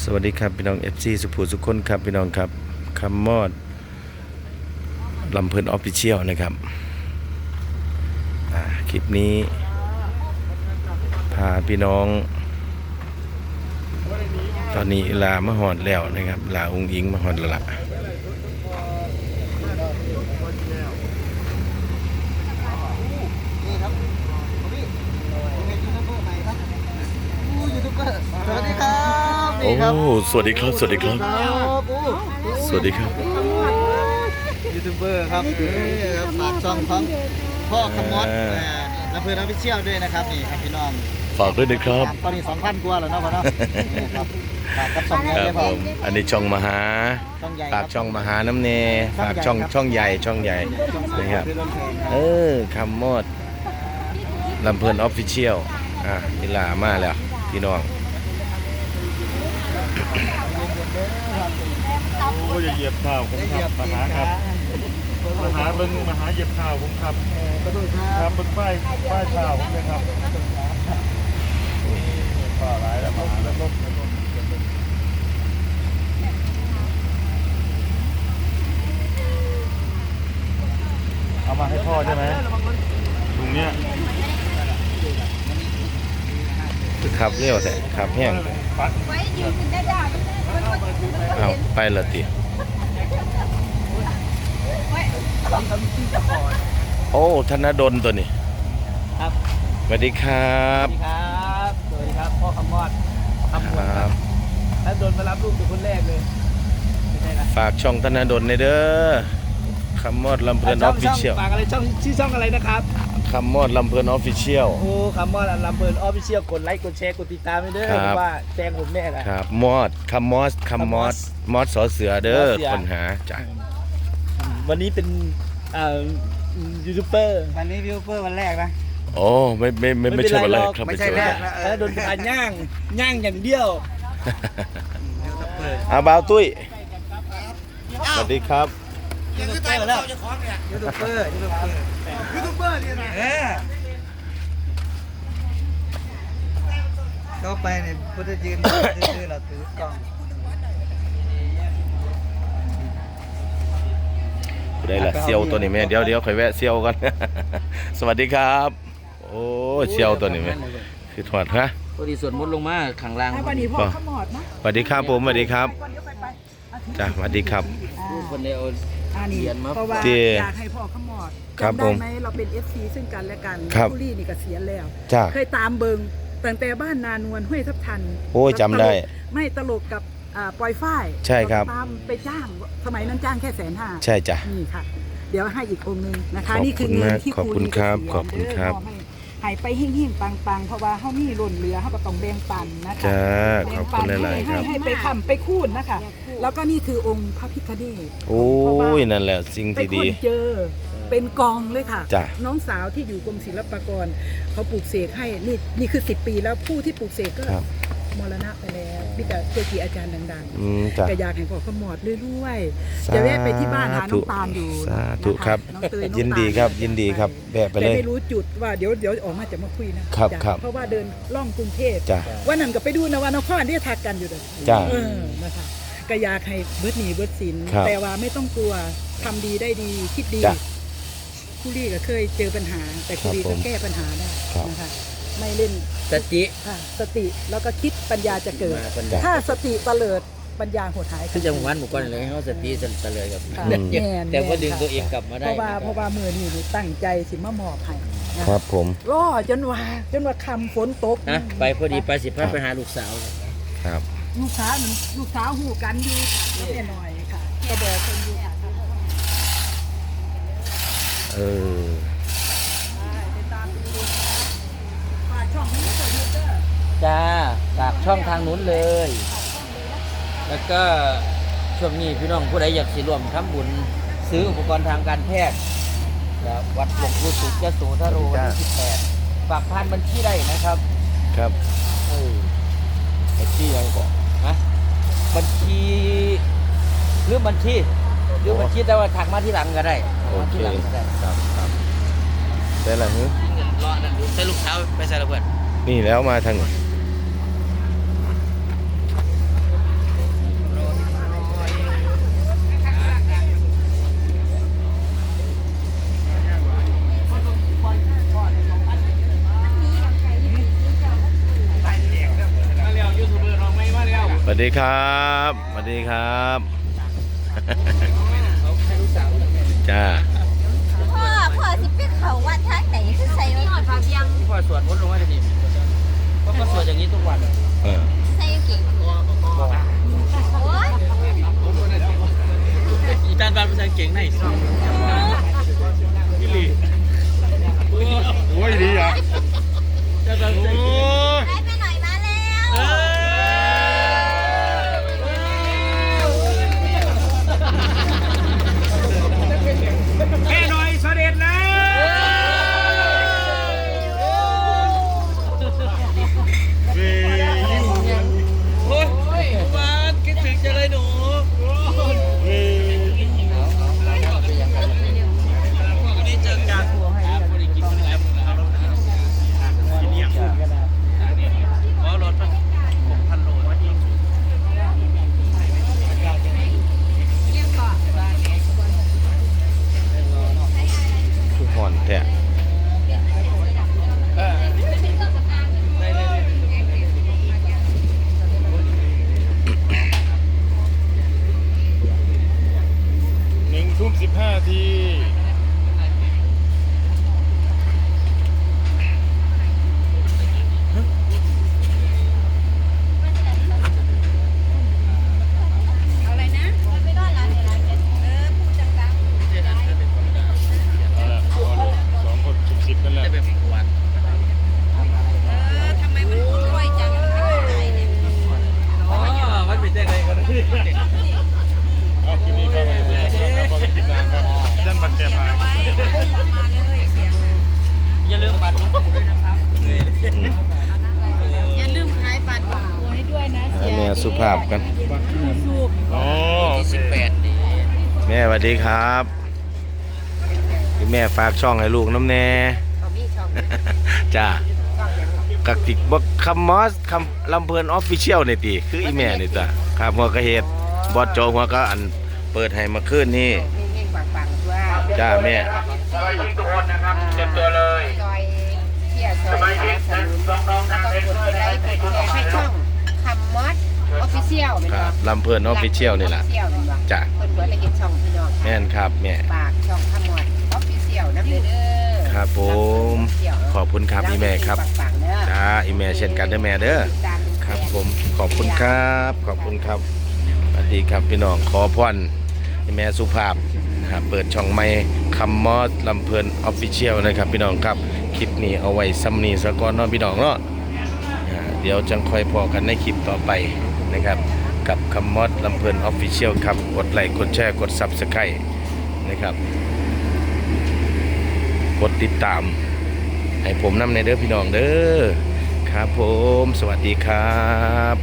สวัสดีครับพี่น้อง FC สุภูสุขคนครับพี่น้องครับคำมอดลำเพลินออฟฟิเชียลนะครับคลิปนี้ พาพี่น้อง ตอนนี้ลามาหอดแล้วนะครับ ลาองค์อิงมาหอดแล้วละสวัสดีครับ โอ้นี่ครับ สวัสดีครับ สวัสดีครับครับอู้สวัสดีครับยูทูบเบอร์ครับนี่ครับฝากช่องของพ่อขมอดลำเพลินออฟฟิเชียลด้วยนะครับนี่ครับพี่น้องฝากด้วยนะครับตอนนี้2,000กว่าแล้วเนาะพ่อเนาะนี่ครับฝากกับช่องใหญ่ครับเลยผพ่อมอันนี้ช่องมหาช่องใหญ่ฝากช่องมหาน้ำเนฝากช่องช่องใหญ่ช่องใหญ่นะครับคือลำเพลินเออคำมอดลำเพลินออฟฟิเชียลอะนี่ลามาแล้วพี่น้อง โอ้ยอย่าเหยียบเท้าผมครับมหาครับมหาเบิ้งมาหาเหยียบเท้าผมครับทษครับเบิ้งป้ายป้ายเท้าผมเลยครับก็ร้ายแล้วมหาแล้วเอามาให้พ่อใช่ไหมถุงเนี้ยคือขับเร็วแต่ขับแห้งแต่ ปัดเอาไปละติโอ้ธนดลตัวนี้ครับ สวัสดีครับสวัสดีครับ สวัสดีครับ พ่อคำมอดคำมคอดรับ ถ้าโดนมารับลูกเป็นคนแรกเลย ไม่ใช่นะฝากช่องธนดลในอยเด้อ คำมอดลำเพลินออฟฟิเชียลฝากอะไรช่องชื่อช่องอะไรนะครับคำมอดลำเพลินออฟฟิเชียลโอ้คำว่าลำเพลินออฟฟิเชียลกดไลค์กดแชร์กดติดตามไปเด้อครับเพราะว่าแจ้งผมแน่แหละครับมอดคำมอสคำมอสมอสสอเสือเด้อสอเสือคนหาจ้ะวันนี้เป็นอ่ายูทูบเบอร์วันนี้ยูทูบเบอร์วันแรกนะโอ้ไม่ไม่ไม่ไม่ใช่วันแรกครับไม่ใช่แรกวันนะเออโดนการย่างย่างอย่างเดียวอาบาวตุ้ยสวัสดีครับ ยูทูบเบอร์แล้วยูทูบเบอร์ยูทูบเบอร์ยูทูบเบอร์เนี่ยนะเออเข้าไปเนี่ยพุทธยืนซื่อเราถือกล้องได้ละเซียวตัวนี้แม่เดี๋ยวเดี๋ยวค่อยแวะเซียวกัน สวัสดีครับ โอ้เซียวตัวนี้แม่คือถอดฮะพอดีส่วนมดลงมาขังล่างวันนี้พ่อขมอดนะสวัสดีครับผมสวัสดีครับจ้ะสวัสดีครับดูคนเดียว อ่านี่เขียนมา เพราะว่าที่อยากให้พ่อขมอดครับจำได้ผมไหมเราเป็น FC ซึ่งกันและกันครับผู้ลี่นี่ก็เสียแล้ว จ้า เคยตามเบิงตั้งแต่บ้านนานวลห้วยทับทันโอ้ยจำได้ตลกไม่ตลกกับอ่าปอยฝ้ายใช่ครับ ตามไปจ้างสมัยนั้นจ้างแค่แสนห้าใช่จ้ะ นี่ค่ะ เดี๋ยวให้อีกองค์หนึงนะคะ ขอบคุณนี่คือเงินมากที่ขอบคุณลี่ครับเกษียณขอบคุณครับเด้อมให้ ให้ไปเฮ่งๆปังๆ เพราะว่าเฮามีหล่นเหลือเฮาก็ต้องแบ่งปันนะคะจ้าแบ่ขงอบปัคุณนหลายๆคให้รับให้ไปคำไปคูณนะคะ แล้วก็นี่คือองค์พระพิฆเนศโอ้ยนั่นแหละสิ่งไปที่คดีนเจอ เป็นกองเลยค่ะ จ้ะ น้องสาวที่อยู่กรมศิลปากรเขาปลูกเสกให้นี่นี่คือ 10 ปีแล้วผู้ที่ปลูกเสกก็ครับ มรณะไปแล้วมีแต่เกจิอาจารย์ดังอืมจ้ะ ๆก็อยากให้พ่อขมอดเรื่อยสาธุๆจะแวะไปที่บ้านหาน้องตาลอยู่สาธุนะคะครับน้องเตน้องยินดีตาลครับยินดีครับแวะไปแต่เลยไม่รู้จุดว่าเดี๋ยวเดี๋ยวออกมาจะมาคุยนะครับจ้ะครับเพราะว่าเดินล่องกรุงเทพจ้ะ วันนั้นก็ไปดูนะว่านครที่ทักกันอยู่เลยจ้ะเออนะคะก็อยากให้เบิดหนีเบิดสินครับแต่ว่าไม่ต้องกลัวทำดีได้ดีคิดดีจ้ะคุรี่ก็เคยเจอปัญหา แต่คุรี่ครับผก็มแก้ปัญหาได้ครับ นะคะ ไม่เล่นสติค่ะสติแล้วก็คิดปัญญาจะเกิด มาปัญจ้ะญาถ้าสติเตลิดปัญญาหดหาย คือจังหวัดหมู่ก้อนเลยเขาสติสันเสลยกับค่ะอืมแม่น แต่ว่าดึงค่ะตัวเองกลับมาเพได้ราะว่านะครับเพราะว่ามือนี่นี่ตั้งใจสิมามอบให้นะ ครัคะบผมรอจนว่าจนว่าคำฝนตกนะไปพอดีไปสิพาไปหาลูกสาว ครับ ลูกสาวลูกสาวหูกันอยู่ค่ะแล้วแม่หน่อยค่ะก็บอกคนอยู่ค่ะ เออ ฝากช่องนี้ก็ยูเตอร์ จ้าจากช่องทางนู้นเลย แล้วก็ช่วงนี้พี่น้องผู้ใดอยากสิร่วมทำบุญ ซื้ออุปกรณ์ทางการแพทย์แล้ววัดหลวงปู่สุขยโสธโรวันที่18ฝากผ่านบัญชีได้นะครับ ครับเออบัญชีอะไรก่อนนะบัญชีหรือบัญชีหรือบัญชีแต่ว่าถักมาที่หลังก็ได้โอมาเคที่หลังก็ได้ครับครับได้ละฮึเงินรอนั่นดูใส่ลูกเท้าไปใส่ระเบิดนี่แล้วมาทางนี้ วัส ดีครับสวัสดีครับจ้าพ่อพ่อสิไปเขาวัดทางไหนคือใส่ไว้หน่อยฟ้าเบียงพ่อสวดมนต์ลงมาจะดีพ่อก็สวดอย่างนี้ทุกวันเออใส่เก่งโอ้ยอีตานบ้านภาษาเก่งในสองโอ้ยดีอะ สุภาพกันอ๋อโอที่เคสิบแปดนี่แม่สวัสดีครับที่แม่ฝากช่องให้ลูกน้ำแน่เขามีช่องจ้ากักติกบักคำมอสคำลำเพลินออฟฟิเชียลนี่ติคืออีแม่นี่จ้ะครับหัวกระเฮ็ดบอดโจหัวก็อันเปิดให้มาคืนนี่เง่งๆปังๆว่าจ้าแม่ซอยเที่ยวซอยสนับสนุนแล้วก็กดไลค์กดแชร์ให้ช่องคำมอสออฟ ฟิเชียลเป็นคบ่รับลำเพลินออฟฟิเชียลนี่แหละออฟฟิเชียลเป็นบ่จ้ะ เพิ่นเบิดเลยเฮ็ดช่องพี่น้องแม่นครับแม่ ฝากช่องคำมอสออฟฟิเชียลนะเด้อครับผม ขอบคุณครับอีแม่ครับปังๆเด้อจ้าอีแม่เช่นกันเด้อแม่เด้อติดตามเป็นแฟนครับผมขอบคุณครับ ขอบคุณครับสวัสดีครับพี่น้องขอพรให้แม่สุภาพนะครับเปิดช่องใหม่คำมอสลำเพลินออฟฟิเชียลนะครับ พี่น้องครับคลิปนี้เอาไว้ซ้ำนี้สะก่อนเนาะพี่น้องเนาะ อ่าเดี๋ยวจังค่อยพอกันในคลิปต่อไปนะครับ กับคำมอดลำเพลินออฟฟิเชียลครับ กดไลค์กดแชร์กดซับสไครต์นะครับ กดติดตาม ให้ผมนำในเด้อพี่น้องเด้อครับผม สวัสดีครับ